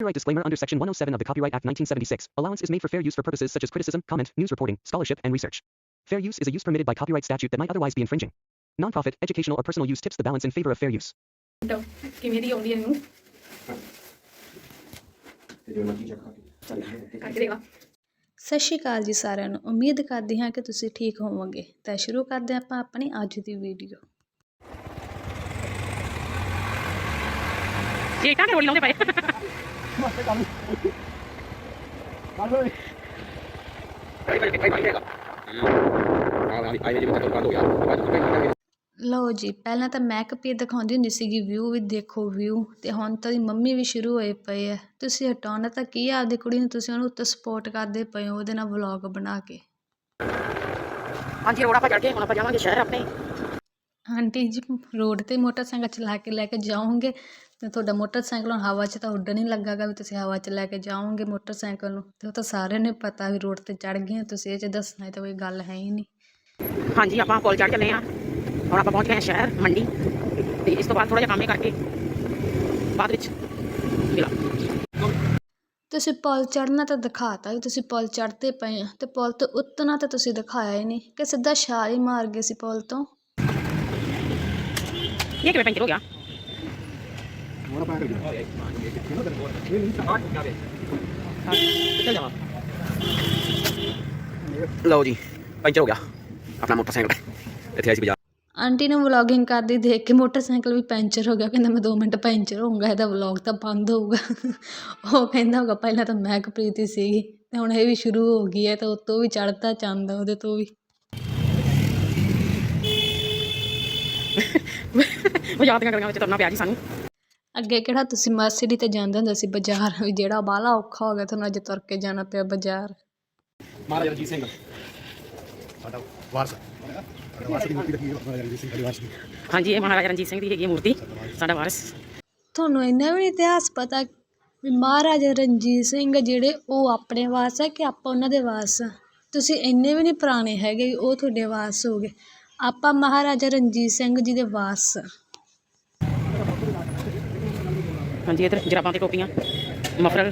Copyright disclaimer under Section 107 of the Copyright Act 1976. Allowance is made for fair use for purposes such as criticism, comment, news reporting, scholarship, and research. Fair use is a use permitted by copyright statute that might otherwise be infringing. Nonprofit, educational, or personal use tips the balance in favor of fair use. ਤਾਂ ਕਿਵੇਂ ਦੀ ਆਉਂਦੀ ਹੈ ਇਹਨੂੰ ਤੇ ਜੋ ਮਰਜ਼ੀ ਚੱਕ ਕੇ ਕਰਕੇ ਦੇਖ ਲਾ ਸਤਿ ਸ਼੍ਰੀ ਅਕਾਲ ਜੀ ਸਾਰਿਆਂ ਨੂੰ ਉਮੀਦ ਕਰਦੀ ਹਾਂ ਕਿ ਤੁਸੀਂ ਠੀਕ ਹੋਵੋਗੇ ਤਾਂ ਸ਼ੁਰੂ ਕਰਦੇ ਹਾਂ ਆਪਾਂ ਆਪਣੀ ਅੱਜ ਦੀ ਵੀਡੀਓ ਇਹ ਤਾਂ ਰੋਲੀ ਲਾਉਂਦੇ ਪਏ ਲਓ ਜੀ ਪਹਿਲਾਂ ਤਾਂ ਮੈਂ ਕਪੀ ਦਿਖਾਉਂਦੀ ਹੁੰਦੀ ਸੀਗੀ ਵਿਊ ਵੀ ਦੇਖੋ ਵਿਊ ਤੇ ਹੁਣ ਤਾਂ ਦੀ ਮੰਮੀ ਵੀ ਸ਼ੁਰੂ ਹੋਏ ਪਏ ਆ। ਤੁਸੀਂ ਹਟਾਉਣਾ ਤਾਂ ਕੀ ਆ ਆਪਦੀ ਕੁੜੀ ਨੂੰ? ਤੁਸੀਂ ਉਹਨੂੰ ਉੱਤੇ ਸਪੋਰਟ ਕਰਦੇ ਪਏ ਹੋ ਉਹਦੇ ਨਾਲ ਵਲੌਗ ਬਣਾ ਕੇ। ਹਾਂਜੀ ਆਪਾਂ ਚੜ ਕੇ ਹੁਣ ਆਪਾਂ ਜਾਵਾਂਗੇ ਸ਼ਹਿਰ ਆਪਣੇ। ਆਂਟੀ ਜੀ ਰੋਡ ਤੇ ਮੋਟਰਸਾਈਕਲ ਚਲਾ ਕੇ ਲੈ ਕੇ ਜਾਓਗੇ? ਤੇ ਤੁਹਾਡਾ ਮੋਟਰਸਾਈਕਲ ਹੁਣ ਹਵਾ 'ਚ ਤਾਂ ਉੱਡਣ ਹੀ ਲੱਗਾਗਾ ਵੀ ਤੁਸੀਂ ਹਵਾ 'ਚ ਲੈ ਕੇ ਜਾਓਗੇ ਮੋਟਰਸਾਈਕਲ ਨੂੰ। ਤੇ ਉਹ ਤਾਂ ਸਾਰਿਆਂ ਨੂੰ ਪਤਾ ਵੀ ਰੋਡ ਤੇ ਚੜ ਗਏ ਆ, ਤੁਸੀਂ ਇਹ 'ਚ ਦੱਸਣਾ ਇਹ ਤਾਂ ਕੋਈ ਗੱਲ ਹੈ ਹੀ ਨਹੀਂ। ਹਾਂਜੀ ਆਪਾਂ ਪੁਲ ਚੜ ਚੱਲੇ ਆ ਹੁਣ ਆਪਾਂ ਪਹੁੰਚ ਗਏ ਹਾਂ ਸ਼ਹਿਰ ਮੰਡੀ। ਤੇ ਇਸ ਤੋਂ ਬਾਅਦ ਥੋੜਾ ਜਿਹਾ ਕੰਮ ਹੀ ਕਰਕੇ ਬਾਅਦ ਵਿੱਚ ਮਿਲਾ ਤੁਸੀਂ ਪੁਲ ਚੜਨਾ ਤਾਂ ਦਿਖਾਤਾ ਵੀ ਤੁਸੀਂ ਪੁਲ ਚੜਦੇ ਪਏ ਆ ਤੇ ਪੁਲ ਤੋਂ ਉਤਰਨਾ ਤਾਂ ਤੁਸੀਂ ਦਿਖਾਇਆ ਹੀ ਨਹੀਂ ਕਿ ਸਿੱਧਾ ਛਾਲ ਹੀ ਮਾਰ ਗਏ ਸੀ ਪੁਲ ਤੋਂ। ਇਹ ਕਿਵੇਂ ਪੈਂਚਰ ਹੋ ਗਿਆ? ਚੱਲ ਜਾਵਾ ਲਓ ਜੀ ਪੈਂਚਰ ਹੋ ਗਿਆ ਆਪਣਾ ਮੋਟਰਸਾਈਕਲ ਇੱਥੇ ਅਸੀਂ ਬਾਜ਼ਾਰ ਆਂਟੀ ਨੂੰ ਵਲੌਗਿੰਗ ਕਰਦੀ ਦੇਖ ਕੇ ਮੋਟਰਸਾਈਕਲ ਵੀ ਪੈਂਚਰ ਹੋ ਗਿਆ। ਕਹਿੰਦਾ ਮੈਂ 2 ਮਿੰਟ ਪੈਂਚਰ ਹੋਊਗਾ ਇਹਦਾ ਵਲੌਗ ਤਾਂ ਬੰਦ ਹੋਊਗਾ। ਉਹ ਕਹਿੰਦਾ ਹੋਊਗਾ ਪਹਿਲਾਂ ਤਾਂ ਮੈਂ ਕਪ੍ਰੀਤੀ ਸੀਗੀ ਤੇ ਹੁਣ ਇਹ ਵੀ ਸ਼ੁਰੂ ਹੋ ਗਈ ਹੈ ਤਾਂ ਉਤੋਂ ਵੀ ਚੜ੍ਹਦਾ ਚੰਦ ਉਹਦੇ ਤੋਂ ਵੀ। ਯਾਦ ਕਰੀਆਂ ਵਿੱਚ ਤੁਰਨਾ ਪਿਆ ਜੀ ਸਾਨੂੰ। ਅੱਗੇ ਕਿਹੜਾ ਤੁਸੀਂ ਮਰਸੀਡੀ ਤੇ ਜਾਂਦੇ ਹੁੰਦੇ ਸੀ ਬਾਜ਼ਾਰ? ਵੀ ਜਿਹੜਾ ਬਾਹਲਾ ਔਖਾ ਹੋ ਗਿਆ ਤੁਹਾਨੂੰ ਅੱਜ ਤੁਰ ਕੇ ਜਾਣਾ ਪਿਆ ਬਾਜ਼ਾਰ। ਮਹਾਰਾਜਾ ਰਣਜੀਤ ਸਿੰਘ। ਸਾਡਾ ਵਾਰਸ। ਸਾਡਾ ਵਾਰਸ ਦੀ ਮੂਰਤੀ ਰੱਖੀ ਹੈ ਮਹਾਰਾਜਾ ਰਣਜੀਤ ਸਿੰਘ ਸਾਡੀ ਵਾਰਸ ਦੀ। ਹਾਂਜੀ ਇਹ ਮਹਾਰਾਜਾ ਰਣਜੀਤ ਸਿੰਘ ਦੀ ਹੈਗੀ ਹੈ ਮੂਰਤੀ ਸਾਡਾ ਵਾਰਿਸ। ਤੁਹਾਨੂੰ ਇੰਨਾ ਵੀ ਇਤਿਹਾਸ ਪਤਾ ਵੀ ਮਹਾਰਾਜਾ ਰਣਜੀਤ ਸਿੰਘ ਜਿਹੜੇ ਉਹ ਆਪਣੇ ਵਾਰਸ ਆ ਕਿ ਆਪਾਂ ਉਹਨਾਂ ਦੇ ਵਾਰਸ ਆ? ਤੁਸੀਂ ਇੰਨੇ ਵੀ ਨਹੀਂ ਪੁਰਾਣੇ ਹੈਗੇ ਵੀ ਉਹ ਤੁਹਾਡੇ ਵਾਰਸ ਹੋ ਗਏ। ਆਪਾਂ ਮਹਾਰਾਜਾ ਰਣਜੀਤ ਸਿੰਘ ਜੀ ਦੇ ਵਾਰਸ ਆ। ਹਾਂਜੀ ਇਧਰ ਜਰਾਬਾਂ ਤੇ ਟੋਪੀਆਂ ਮਫਰਲ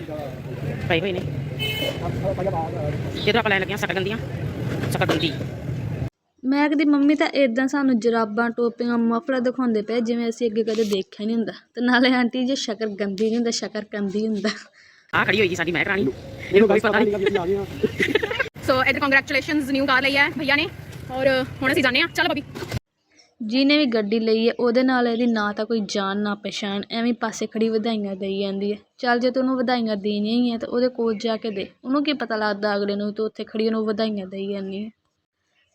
ਪਏ ਹੋਏ ਨੇ। ਇਧਰ ਆਪਾਂ ਲੈਣ ਲੱਗੀਆਂ ਸਕਰਗੰਦੀਆਂ ਸਕਰਗੰਦੀ ਮੈਂ ਕਦੀ ਮੰਮੀ ਤਾਂ ਇਦਾਂ ਸਾਨੂੰ ਜਰਾਬਾਂ ਟੋਪੀਆਂ ਮਫਲਰ ਦਿਖਾਉਂਦੇ ਪਏ ਜਿਵੇਂ ਅਸੀਂ ਅੱਗੇ ਕਦੇ ਦੇਖਿਆ ਨਹੀਂ ਹੁੰਦਾ। ਤੇ ਨਾਲੇ ਆਂਟੀ ਜੀ ਸ਼ਕਰ ਗੰਦੀ ਨਹੀਂ ਹੁੰਦਾ ਸ਼ਕਰ ਕੰਦੀ ਹੁੰਦਾ। ਆ ਖੜੀ ਹੋਈ ਜੀ ਸਾਡੀ ਰਾਣੀ। ਇਹਨੂੰ ਕੋਈ ਪਤਾ ਨਹੀਂ। ਸੋ ਇਧਰ ਕੰਗ੍ਰੈਚੁਲੇਸ਼ਨਸ ਨਿਊ ਕਾਰ ਲਈ ਹੈ ਭਈਆ ਨੇ। ਔਰ ਹੁਣ ਅਸੀਂ ਜਾਣੇ ਆ ਚੱਲ ਬਬੀ ਜਿਹਨੇ ਵੀ ਗੱਡੀ ਲਈ ਹੈ, ਉਹਦੇ ਨਾਲ ਇਹਦੀ ਨਾ ਤਾਂ ਕੋਈ ਜਾਨ, ਨਾ ਪਛਾਣ, ਐਵੇਂ ਪਾਸੇ ਖੜ੍ਹੀ ਵਧਾਈਆਂ ਦੇਈ ਜਾਂਦੀ ਹੈ। ਚੱਲ ਜੇ ਤੂੰ ਉਹਨੂੰ ਵਧਾਈਆਂ ਦੇਣੀਆਂ ਹੀ ਹੈ, ਤਾਂ ਉਹਦੇ ਕੋਲ ਜਾ ਕੇ ਦੇ। ਉਹਨੂੰ ਕੀ ਪਤਾ ਲੱਗਦਾ ਅਗਲੇ ਨੂੰ, ਤੂੰ ਉੱਥੇ ਖੜ੍ਹੀ ਉਹਨੂੰ ਵਧਾਈਆਂ ਦੇਈ ਜਾਂਦੀ ਹੈ।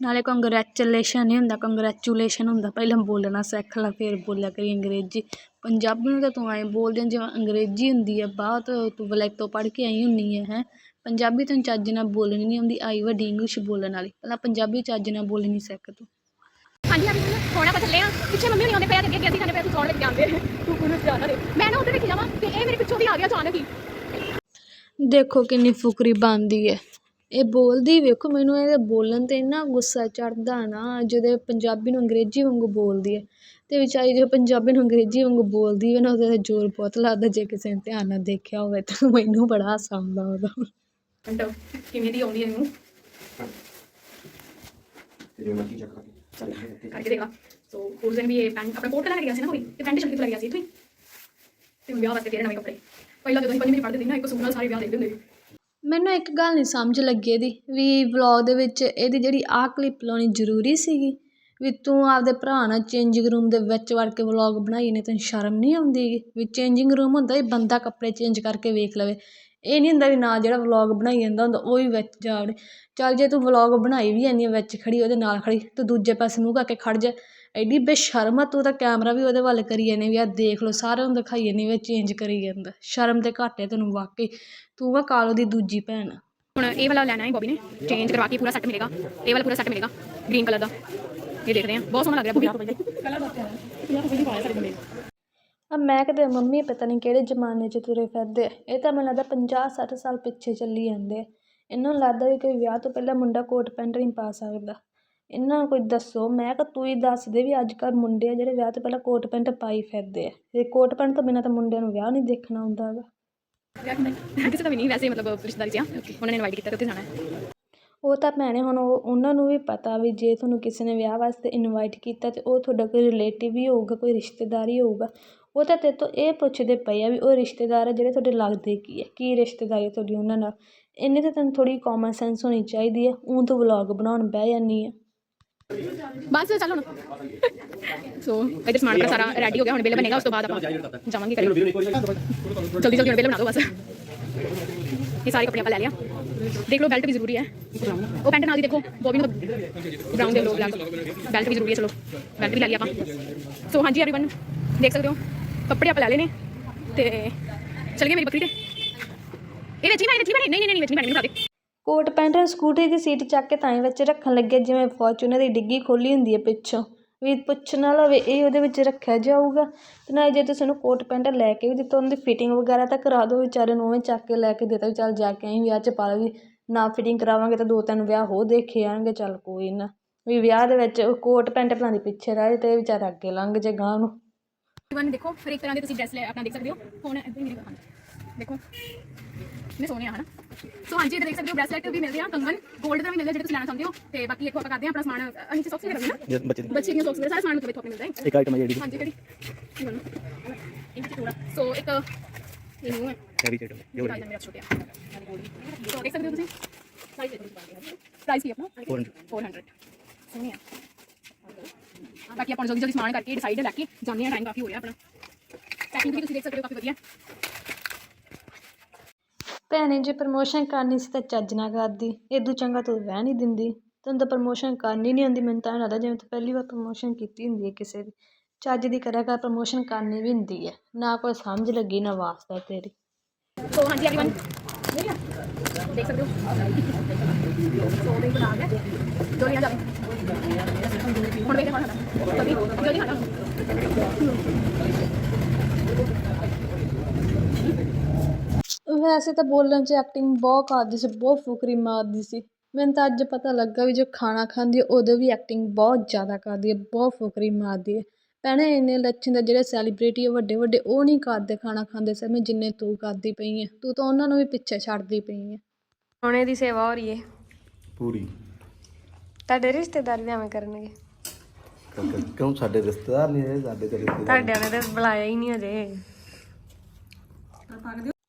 ਨਾਲੇ ਕੰਗਰੈਚੂਲੇਸ਼ਨ ਨਹੀਂ ਹੁੰਦਾ ਕੰਗਰੈਚੂਲੇਸ਼ਨ ਹੁੰਦਾ। ਪਹਿਲਾਂ ਬੋਲਣਾ ਸਿੱਖ ਲੈ, ਫਿਰ ਬੋਲਿਆ ਕਰੀ ਅੰਗਰੇਜ਼ੀ। ਪੰਜਾਬੀ ਨੂੰ ਤਾਂ ਤੂੰ ਐਂ ਬੋਲਦੇ ਜਿਵੇਂ ਅੰਗਰੇਜ਼ੀ ਹੁੰਦੀ ਹੈ, ਬਾਅਦ ਤੂੰ ਵਲੈਤੋਂ ਪੜ੍ਹ ਕੇ ਆਈ ਹੁੰਨੀ ਹੈ, ਹੈਂ। ਪੰਜਾਬੀ ਤੈਨੂੰ ਚੱਜ ਨਾਲ ਬੋਲਣੀ ਨਹੀਂ ਆਉਂਦੀ, ਆਈ ਵੱਡੀ ਇੰਗਲਿਸ਼ ਬੋਲਣ ਵਾਲੀ। ਪਹਿਲਾਂ ਪੰਜਾਬੀ ਚੱਜ ਨਾਲ ਬੋਲਣੀ ਸਿੱਖ ਤੂੰ। ਹਾਂਜੀ ਹਾਂਜੀ ਹੁਣ ਆਪਾਂ ਚੱਲੇ ਆ ਪਿੱਛੇ ਮੰਮੀ ਹੋਣੀ ਆਉਂਦੇ ਪਏ ਆ ਤੇ ਅੱਗੇ ਅੱਗੇ ਅਸੀਂ ਜਾਂਦੇ ਪਏ ਆ, ਤੂੰ ਕੌਣ ਲੈ ਕੇ ਆਉਂਦੇ ਤੂੰ ਕੋਲ ਜਾਣਾ ਰੇ ਮੈਂ ਨਾ ਉੱਧਰ ਵੇਖੀ ਜਾਵਾਂ ਤੇ ਇਹ ਮੇਰੇ ਪਿੱਛੋਂ ਦੀ ਆ ਗਿਆ ਅਚਾਨਕ ਹੀ। ਦੇਖੋ ਕਿੰਨੀ ਫੁਕਰੀ ਬਣਦੀ ਹੈ। ਇਹ ਬੋਲਦੀ ਵੇਖੋ ਮੈਨੂੰ ਇਹਦੇ ਬੋਲਣ 'ਤੇ ਇੰਨਾ ਗੁੱਸਾ ਚੜਦਾ ਨਾ ਜਦੋਂ ਪੰਜਾਬੀ ਨੂੰ ਅੰਗਰੇਜ਼ੀ ਵਾਂਗੂ ਬੋਲਦੀ ਹੈ। ਅਤੇ ਵਿਚਾਰੀ ਜੋ ਪੰਜਾਬੀ ਨੂੰ ਅੰਗਰੇਜ਼ੀ ਵਾਂਗੂ ਬੋਲਦੀ ਹੈ ਨਾ ਉਹਦਾ ਤਾਂ ਜ਼ੋਰ ਬਹੁਤ ਲੱਗਦਾ ਜੇ ਕਿਸੇ ਨੇ ਧਿਆਨ ਨਾਲ ਦੇਖਿਆ ਹੋਵੇ ਤਾਂ ਮੈਨੂੰ ਬੜਾ ਹਾਸਾ ਆਉਂਦਾ ਉਹਦਾ। ਕਿਵੇਂ ਦੀ ਆਉਂਦੀ ਹੈ ਇਹਨੂੰ? ਤੇ ਜੋ ਮਰਜ਼ੀ ਚੱਕ ਕੇ ਕਰਕੇ ਦੇਖ ਲਾ। ਸੋ ਉਸ ਦਿਨ ਵੀ ਇਹ ਪੈਂਟ ਆਪਣਾ ਕੋਟ ਲੈ ਕੇ ਗਿਆ ਸੀ ਨਾ ਕੋਈ ਤੇ ਪੈਂਟ ਸ਼ਰਟ ਕਿੱਥੋਂ ਲੈ ਗਿਆ ਸੀ ਇੱਥੋਂ ਹੀ। ਤੇ ਹੁਣ ਵਿਆਹ ਵਾਸਤੇ ਤੇਰੇ ਨਵੇਂ ਕੱਪੜੇ। ਪਹਿਲਾਂ ਜਦੋਂ ਅਸੀਂ ਪੰਜਵੀਂ ਪੜ੍ਹਦੇ ਸੀ ਨਾ ਇੱਕ ਸੂਟ ਨਾਲ ਸਾਰੇ ਵਿਆਹ ਦੇਖਦੇ ਹੁੰਦੇ ਸੀ। ਮੈਨੂੰ ਇੱਕ ਗੱਲ ਨਹੀਂ ਸਮਝ ਲੱਗੀ ਇਹਦੀ ਵੀ ਵਲੌਗ ਦੇ ਵਿੱਚ ਇਹਦੀ ਜਿਹੜੀ ਆਹ ਕਲਿੱਪ ਲਾਉਣੀ ਜ਼ਰੂਰੀ ਸੀਗੀ ਵੀ ਤੂੰ ਆਪਦੇ ਭਰਾ ਨਾਲ ਚੇਂਜਿੰਗ ਰੂਮ ਦੇ ਵਿੱਚ ਵੜ ਕੇ ਵਲੌਗ ਬਣਾਈ ਨੇ ਤੈਨੂੰ ਸ਼ਰਮ ਨਹੀਂ ਆਉਂਦੀ? ਵੀ ਚੇਂਜਿੰਗ ਰੂਮ ਹੁੰਦਾ ਇਹ ਬੰਦਾ ਕੱਪੜੇ ਚੇਂਜ ਕਰਕੇ ਵੇਖ ਲਵੇ। ਇਹ ਨਹੀਂ ਹੁੰਦਾ ਵੀ ਨਾ ਜਿਹੜਾ ਵਲੌਗ ਬਣਾਈ ਜਾਂਦਾ ਹੁੰਦਾ ਉਹ ਵੀ ਵਿੱਚ ਜਾ ਵੜੇ। ਚੱਲ ਜੇ ਤੂੰ ਵਲੌਗ ਬਣਾਈ ਵੀ ਜਾਂਦੀ ਆ ਵਿੱਚ ਖੜੀ ਉਹਦੇ ਨਾਲ ਖੜੀ ਤੂੰ ਦੂਜੇ ਪਾਸੇ ਮੂੰਹ ਕਰਕੇ ਖੜ ਜਾ। ਐਡੀ ਬੇਸ਼ਰਮ ਆ ਤੂੰ ਤਾਂ ਕੈਮਰਾ ਵੀ ਉਹਦੇ ਵੱਲ ਕਰੀ ਜਾਂਦੀ ਵੀ ਆ ਦੇਖ ਲਓ ਸਾਰਿਆਂ ਨੂੰ ਦਿਖਾਈ ਜਾਂਦੀ ਵੀ ਚੇਂਜ ਕਰੀ ਜਾਂਦਾ। ਸ਼ਰਮ ਤੇ ਘੱਟ ਹੈ ਤੈਨੂੰ ਵਾਕਈ। ਤੂੰ ਆ ਕਾਲੋ ਦੀ ਦੂਜੀ ਭੈਣ ਆ। ਹੁਣ ਇਹ ਵਾਲਾ ਲੈਣਾ ਹੈ ਬੋਬੀ ਨੇ ਚੇਂਜ ਕਰਵਾ ਕੇ ਪੂਰਾ ਸੈੱਟ ਮਿਲੇਗਾ। ਇਹ ਵਾਲਾ ਪੂਰਾ ਸੈੱਟ ਮਿਲੇਗਾ ਗ੍ਰੀਨ ਕਲਰ ਦਾ। ਇਹ ਦੇਖਦੇ ਹਾਂ ਬਹੁਤ ਸੋਹਣਾ ਲੱਗ ਰਿਹਾ। ਬੋਬੀ ਕਲਰ ਬਹੁਤ ਪਿਆਰਾ। ਹੈ ਇਹ ਕੋਈ ਪਾਇਆ ਸਾਡੇ ਬੰਦੇ ਆ ਮੈਂ ਕਦੇ ਮੰਮੀ ਪਤਾ ਨਹੀਂ ਕਿਹੜੇ ਜ਼ਮਾਨੇ 'ਚ ਤੁਰੇ ਫਿਰਦੇ ਆ। ਇਹ ਤਾਂ ਮੈਨੂੰ ਲੱਗਦਾ 50 60 ਸਾਲ ਪਿੱਛੇ ਚੱਲੀ ਜਾਂਦੇ ਆ। ਇਹਨਾਂ ਨੂੰ ਲੱਗਦਾ ਵੀ ਕੋਈ ਵਿਆਹ ਤੋਂ ਪਹਿਲਾਂ ਮੁੰਡਾ ਕੋਟ ਪੈਂਟ ਨਹੀਂ ਪਾ ਸਕਦਾ। ਇਹਨਾਂ ਨੂੰ ਕੋਈ ਦੱਸੋ ਮੈਂ ਕਿ ਤੂੰ ਹੀ ਦੱਸ ਦੇ ਵੀ ਅੱਜ ਕੱਲ੍ਹ ਮੁੰਡੇ ਆ ਜਿਹੜੇ ਵਿਆਹ ਤੋਂ ਪਹਿਲਾਂ ਕੋਟ ਪੈਂਟ ਪਾਈ ਫਿਰਦੇ ਆ। ਤੇ ਕੋਟ ਪੈਂਟ ਤੋਂ ਬਿਨਾਂ ਤਾਂ ਮੁੰਡਿਆਂ ਨੂੰ ਵਿਆਹ ਨਹੀਂ ਦੇਖਣਾ ਹੁੰਦਾ ਹੈਗਾ। ਕਿਸੇ ਦਾ ਵੀ ਨਹੀਂ ਵੈਸੇ ਮਤਲਬ ਰਿਸ਼ਤੇਦਾਰੀ 'ਚ ਆ। ਉਹਨਾਂ ਨੇ ਇਨਵਾਈਟ ਕੀਤਾ ਤੇ ਉੱਥੇ ਜਾਣਾ ਹੈ। ਉਹ ਤਾਂ ਭੈਣੇ ਹੁਣ ਉਹ ਉਹਨਾਂ ਨੂੰ ਵੀ ਪਤਾ ਵੀ ਜੇ ਤੁਹਾਨੂੰ ਕਿਸੇ ਨੇ ਵਿਆਹ ਵਾਸਤੇ ਇਨਵਾਈਟ ਕੀਤਾ ਤੇ ਉਹ ਤੁਹਾਡਾ ਕੋਈ ਰਿਲੇਟਿਵ ਹੀ ਹੋਊਗਾ ਕੋਈ ਰਿਸ਼ਤੇਦਾਰ ਹੀ ਹੋਊਗਾ। ਉਹ ਤਾਂ ਤੇਰੇ ਤੋਂ ਇਹ ਪੁੱਛਦੇ ਪਏ ਆ ਵੀ ਉਹ ਰਿਸ਼ਤੇਦਾਰ ਆ ਜਿਹੜੇ ਤੁਹਾਡੇ ਲੱਗਦੇ ਕੀ ਹੈ ਕੀ ਰਿਸ਼ਤੇਦਾਰੀ ਹੈ ਤੁਹਾਡੀ ਉਹਨਾਂ ਨਾਲ ਇੰਨੀ ਤਾਂ ਤੈਨੂੰ ਥੋੜ੍ਹੀ ਕਾਮਨ ਸੈਂਸ ਹੋਣੀ ਚਾਹੀਦੀ ਹੈ ਊਂ ਤੂੰ ਵਲੌਗ ਬਣਾਉਣ ਬਹਿ ਜਾਂਦੀ ਆ ਬਸ ਚੱਲ ਹੁਣ ਸੋ ਇਧਰ ਸਮਾਨ ਆਪਣਾ ਸਾਰਾ ਰੈਡੀ ਹੋ ਗਿਆ ਹੁਣ ਬਿੱਲ ਬਣੇਗਾ ਉਸ ਤੋਂ ਬਾਅਦ ਆਪਾਂ ਜਾਵਾਂਗੇ ਕਰੇ ਜਲਦੀ ਜਲਦੀ ਹੁਣ ਬਿੱਲ ਬਣਾ ਦਿਓ ਬਸ ਇਹ ਸਾਰੇ ਕੱਪੜੇ ਆਪਾਂ ਲੈ ਲਿਆ ਦੇਖ ਲਓ ਬੈਲਟ ਵੀ ਜ਼ਰੂਰੀ ਹੈ ਉਹ ਪੈਂਟ ਨਾਲ ਦੀ ਦੇਖੋ ਬੋਬੀ ਨੂੰ ਬ੍ਰਾਊਨ ਦੇ ਲੋ ਬਲੈਕ ਬੈਲਟ ਵੀ ਜ਼ਰੂਰੀ ਹੈ ਚਲੋ ਬੈਲਟ ਵੀ ਲੈ ਲਈ ਆਪਾਂ ਸੋ ਹਾਂਜੀ एवरीवन ਦੇਖ ਸਕਦੇ ਹੋ ਕੱਪੜੇ ਆਪਾਂ ਲੈ ਲਏ ਨੇ ਤੇ ਚਲ ਗਏ ਮੇਰੀ ਬੱਕਰੀ ਤੇ ਇਹ ਵਿੱਚ ਹੀ ਬਣੀ ਵਿੱਚ ਹੀ ਨਹੀਂ ਨਹੀਂ ਨਹੀਂ ਵਿੱਚ ਨਹੀਂ ਬਣੀ ਕੋਟ ਪੈਂਟ ਨਾਲ ਸਕੂਟਰੀ ਦੀ ਸੀਟ ਚੱਕ ਕੇ ਤਾਂ ਹੀ ਵਿੱਚ ਰੱਖਣ ਲੱਗੇ ਜਿਵੇਂ ਫੋਰਚੂਨਰ ਦੀ ਡਿੱਗੀ ਖੋਲੀ ਹੁੰਦੀ ਹੈ ਪਿੱਛੋਂ ਵੀ ਪੁੱਛਣ ਵਾਲਾ ਹੋਵੇ ਇਹ ਉਹਦੇ ਵਿੱਚ ਰੱਖਿਆ ਜਾਊਗਾ ਤੇ ਨਾਲ ਜੇ ਤੁਸੀਂ ਉਹਨੂੰ ਕੋਟ ਪੈਂਟ ਲੈ ਕੇ ਵੀ ਦਿੱਤਾ ਉਹਦੀ ਫਿਟਿੰਗ ਵਗੈਰਾ ਤਾਂ ਕਰਾ ਦਿਓ ਵਿਚਾਰੇ ਨੂੰ ਉਵੇਂ ਚੱਕ ਕੇ ਲੈ ਕੇ ਦਿੱਤਾ ਵੀ ਚੱਲ ਜਾ ਕੇ ਆਈ ਵਿਆਹ 'ਚ ਪਾ ਲਾ ਵੀ ਨਾ ਫਿਟਿੰਗ ਕਰਾਵਾਂਗੇ ਤਾਂ ਦੋ ਤਿੰਨ ਵਿਆਹ ਹੋ ਦੇਖੇ ਆਣਗੇ ਚੱਲ ਕੋਈ ਨਾ ਵੀ ਵਿਆਹ ਦੇ ਵਿੱਚ ਉਹ ਕੋਟ ਪੈਂਟ ਭਲਾਂ ਪਿੱਛੇ ਰਹਿ ਜਾਏ ਤੇ ਇਹ ਵਿਚਾਰਾ ਅੱਗੇ ਲੰਘ ਜੇ ਗਾਂ ਨੂੰ ਵਨ ਦੇਖੋ ਹਰ ਇੱਕ ਤਰ੍ਹਾਂ ਦੇ ਤੁਸੀਂ ਡਰੈਸ ਲੈ ਆਪਣਾ ਦੇਖ ਸਕਦੇ ਹੋ ਹੁਣ ਇੱਧਰ ਮੇਰੇ ਕੋਲ ਦੇਖੋ ਨੇ ਸੋਹਣੇ ਆ ਹਨਾ ਸੋ ਹਾਂਜੀ ਇੱਧਰ ਦੇਖ ਸਕਦੇ ਹੋ ਬ੍ਰੈਸਲੈਟ ਵੀ ਮਿਲਦੇ ਆ ਕੰਗਨ 골ਡ ਦਾ ਵੀ ਮਿਲਦਾ ਜਿਹੜੇ ਤੁਸੀਂ ਲੈਣਾ ਚਾਹੁੰਦੇ ਹੋ ਤੇ ਬਾਕੀ ਇੱਥੋਂ ਆਪਾਂ ਕਰਦੇ ਆ ਆਪਣਾ ਸਮਾਨ ਅਸੀਂ ਸੌਕਸ ਵਗੈਰਾ ਵੀ ਨਾ ਬੱਚੇ ਬੱਚੇ ਦੀਆਂ ਸੌਕਸ ਵਗੈਰਾ ਸਾਰਾ ਸਮਾਨ ਮਤਲਬ ਇੱਥੋਂ ਆਪਣੇ ਮਿਲਦਾ ਹੈ ਇੱਕ ਆਈਟਮ ਹੈ ਜਿਹੜੀ ਹਾਂਜੀ ਕਿਹੜੀ ਇਹ ਵਾਲਾ। ਇਹ ਵਿੱਚ ਥੋੜਾ ਸੋ ਇੱਕ ਇਹ ਨਿਊ ਹੈ ਹੈਵੀ ਆਈਟਮ ਇਹ ਵਾਲਾ ਮੇਰਾ ਛੋਟਿਆ ਸੋ ਦੇਖ ਸਕਦੇ ਹੋ ਤੁਸੀਂ ਪ੍ਰਾਈਸ ਪ੍ਰਾਈਸ ਕੀ ਆਪਣਾ 400 400 ਸੋਹਣੀ ਆ ਬਾਕੀ ਆਪਾਂ ਜਲਦੀ ਜਲਦੀ ਸਮਾਨ ਕਰਕੇ ਡਿਸਾਈਡ ਲੈ ਕੇ ਜਾਂਦੇ ਆ ਟਾਈਮ ਕਾਫੀ ਹੋ ਰਿਹਾ ਆਪਣਾ ਪੈਕਿੰਗ ਵੀ ਤੁਸੀਂ ਦੇਖ ਸਕਦੇ ਹੋ ਕਾਫੀ ਵਧੀਆ ਭੈਣੇ ਜੇ ਪ੍ਰਮੋਸ਼ਨ ਕਰਨੀ ਸੀ ਤਾਂ ਚੱਜ ਨਾ ਕਰਦੀ ਇਦੋਂ ਚੰਗਾ ਤੂੰ ਰਹਿ ਨਹੀਂ ਦਿੰਦੀ ਤੈਨੂੰ ਤਾਂ ਪ੍ਰਮੋਸ਼ਨ ਕਰਨੀ ਨਹੀਂ ਆਉਂਦੀ ਮੈਨੂੰ ਤਾਂ ਐਂ ਲੱਗਦਾ ਜਿਵੇਂ ਤੂੰ ਪਹਿਲੀ ਵਾਰ ਪ੍ਰਮੋਸ਼ਨ ਕੀਤੀ ਹੁੰਦੀ ਹੈ ਕਿਸੇ ਦੀ ਚੱਜ ਦੀ ਕਰਿਆ ਕਰ ਪ੍ਰਮੋਸ਼ਨ ਕਰਨੀ ਵੀ ਹੁੰਦੀ ਹੈ ਨਾ ਕੋਈ ਸਮਝ ਲੱਗੀ ਨਾ ਵਾਸਤਾ ਤੇਰੀ ਸੋ ਹਾਂਜੀ एवरीवन ਦੇਖ ਸਕਦੇ ਹੋ ਸੋ ਦੇ ਬਣਾ ਗਿਆ ਜੋ ਨਹੀਂ ਆ ਹੁਣ ਵੇਖਦੇ ਹਾਂ ਕभी ਜਲਦੀ ਖਾਣਾ ਵੈਸੇ ਤਾਂ ਬੋਲਣ 'ਚ ਐਕਟਿੰਗ ਬਹੁਤ ਕਰਦੀ ਸੀ, ਬਹੁਤ ਫੁਕਰੀ ਮਾਰਦੀ ਸੀ। ਮੈਨੂੰ ਤਾਂ ਅੱਜ ਪਤਾ ਲੱਗਾ ਵੀ ਜੋ ਖਾਣਾ ਖਾਂਦੀ ਹੈ ਉਦੋਂ ਵੀ ਐਕਟਿੰਗ ਬਹੁਤ ਜ਼ਿਆਦਾ ਕਰਦੀ ਹੈ, ਬਹੁਤ ਫੁਕਰੀ ਮਾਰਦੀ ਹੈ। ਭੈਣੇ ਇੰਨੇ ਲੱਛਣ ਦਾ ਜਿਹੜੇ ਸੈਲੀਬ੍ਰਿਟੀ ਵੱਡੇ ਵੱਡੇ ਉਹ ਨਹੀਂ ਕਰਦੇ ਖਾਣਾ ਖਾਂਦੇ ਸਮੇਂ ਜਿੰਨੇ ਤੂੰ ਕਰਦੀ ਪਈ ਹੈ ਤੂੰ ਤਾਂ ਉਹਨਾਂ ਨੂੰ ਵੀ ਪਿੱਛੇ ਛੱਡਦੀ ਪਈ ਹੈ ਸੋਨੇ ਦੀ ਸੇਵਾ ਹੋ ਰਹੀ ਹੈ ਪੂਰੀ। ਤੁਹਾਡੇ ਰਿਸ਼ਤੇਦਾਰ ਵੀ ਐਵੇਂ ਕਰਨਗੇ। ਕਿਉਂ ਸਾਡੇ ਰਿਸ਼ਤੇਦਾਰ ਨਹੀਂ ਰਹੇ ਸਾਡੇ ਤੇ ਰਿਸ਼ਤੇਦਾਰ ਤੁਹਾਡਿਆਂ ਨੇ ਤਾਂ ਬੁਲਾਇਆ ਹੀ ਨਹੀਂ ਅਜੇ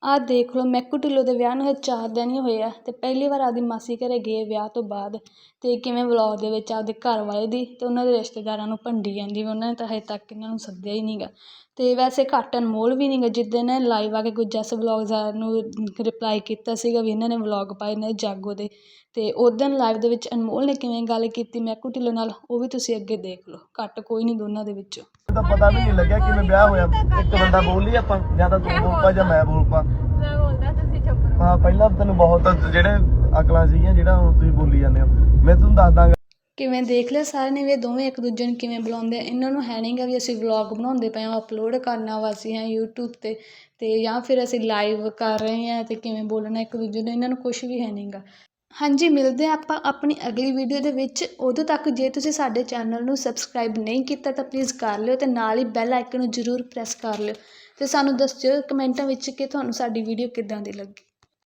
ਆਹ ਦੇਖ ਲਓ ਮੈਕੂ ਢਿੱਲੋਂ ਦੇ ਵਿਆਹ ਨੂੰ ਹਜੇ ਚਾਰ ਦਿਨ ਹੀ ਹੋਏ ਆ ਅਤੇ ਪਹਿਲੀ ਵਾਰ ਆਪਦੀ ਮਾਸੀ ਘਰ ਗਏ ਵਿਆਹ ਤੋਂ ਬਾਅਦ ਅਤੇ ਕਿਵੇਂ ਵਲੌਗ ਦੇ ਵਿੱਚ ਆਪਦੇ ਘਰ ਵਾਲੇ ਦੀ ਅਤੇ ਉਹਨਾਂ ਦੇ ਰਿਸ਼ਤੇਦਾਰਾਂ ਨੂੰ ਭੰਡੀ ਜਾਂਦੀ ਵੀ ਉਹਨਾਂ ਨੇ ਤਾਂ ਹਜੇ ਤੱਕ ਇਹਨਾਂ ਨੂੰ ਸੱਦਿਆ ਹੀ ਨਹੀਂ ਗਾ ਤੇ ਵੈਸੇ ਘੱਟ ਅਨਮੋਲ ਵੀ ਨਹੀਂਗਾ ਜਿੱਦਣ ਨੇ ਲਾਈਵ ਆ ਕੇ ਕੋਈ ਜਸ ਵਲੌਗਜ਼ਾਰ ਨੂੰ ਰਿਪਲਾਈ ਕੀਤਾ ਸੀਗਾ ਵੀ ਇਹਨਾਂ ਨੇ ਵਲੌਗ ਪਾਏ ਨੇ ਜਾਗੋ ਦੇ ਤੇ ਉਦੋਂ ਲਾਈਵ ਦੇ ਵਿੱਚ ਅਨਮੋਲ ਨੇ ਕਿਵੇਂ ਗੱਲ ਕੀਤੀ ਮੈਕੂ ਢਿੱਲੋਂ ਨਾਲ ਉਹ ਵੀ ਤੁਸੀਂ ਅੱਗੇ ਦੇਖ ਲਓ ਘੱਟ ਕੋਈ ਨਹੀਂ ਦੋਨਾਂ ਦੇ ਵਿੱਚੋਂ। ਤਾਂ ਪਤਾ ਵੀ ਨਹੀਂ ਲੱਗਿਆ ਕਿਵੇਂ ਵਿਆਹ ਹੋਇਆ ਇੱਕ ਬੰਦਾ ਬੋਲ ਲਈ ਆਪਾਂ ਜਾਂ ਤਾਂ ਤੂੰ ਬੋਲ ਪਾ ਜਾਂ ਮੈਂ ਬੋਲ ਪਾ। ਮੈਂ ਬੋਲਦਾ ਤੁਸੀਂ ਚੁੱਪ ਹਾਂ ਪਹਿਲਾਂ ਤੈਨੂੰ ਬਹੁਤ ਜਿਹੜੇ ਅਕਲਾਂ ਸੀਗੀਆਂ ਜਿਹੜਾ ਹੁਣ ਤੁਸੀਂ ਬੋਲੀ ਜਾਂਦੇ ਹੋ। ਮੈਂ ਤੁਹਾਨੂੰ ਦੱਸ ਦਾਂਗਾ ਕਿਵੇਂ ਦੇਖ ਲਿਆ ਸਾਰਿਆਂ ਨੇ ਵੀ ਇਹ ਦੋਵੇਂ ਇੱਕ ਦੂਜੇ ਨੂੰ ਕਿਵੇਂ ਬੁਲਾਉਂਦੇ ਆ। ਇਹਨਾਂ ਨੂੰ ਹੈ ਨਹੀਂ ਗਾ ਵੀ ਅਸੀਂ ਵਲੋਗ ਬਣਾਉਂਦੇ ਪਏ ਹਾਂ ਅਪਲੋਡ ਕਰਨਾ ਵਾ ਅਸੀਂ ਹਾਂ ਯੂਟਿਊਬ ਤੇ ਅਤੇ ਜਾਂ ਫਿਰ ਅਸੀਂ ਲਾਈਵ ਕਰ ਰਹੇ ਹਾਂ ਅਤੇ ਕਿਵੇਂ ਬੋਲਣਾ ਇੱਕ ਦੂਜੇ ਨੂੰ, ਇਹਨਾਂ ਨੂੰ ਕੁਛ ਵੀ ਹੈ ਨਹੀਂ ਗਾ ਹਾਂਜੀ, ਮਿਲਦੇ ਹਾਂ ਆਪਾਂ ਆਪਣੀ ਅਗਲੀ ਵੀਡੀਓ ਦੇ ਵਿੱਚ। ਉਦੋਂ ਤੱਕ ਜੇ ਤੁਸੀਂ ਸਾਡੇ ਚੈਨਲ ਨੂੰ ਸਬਸਕ੍ਰਾਈਬ ਨਹੀਂ ਕੀਤਾ ਤਾਂ ਪਲੀਜ਼ ਕਰ ਲਿਓ ਅਤੇ ਨਾਲ ਹੀ ਬੈਲ ਆਈਕਨ ਨੂੰ ਜ਼ਰੂਰ ਪ੍ਰੈਸ ਕਰ ਲਿਓ ਅਤੇ ਸਾਨੂੰ ਦੱਸਿਓ ਕਮੈਂਟਾਂ ਵਿੱਚ ਕਿ ਤੁਹਾਨੂੰ ਸਾਡੀ ਵੀਡੀਓ ਕਿੱਦਾਂ ਦੀ ਲੱਗੀ।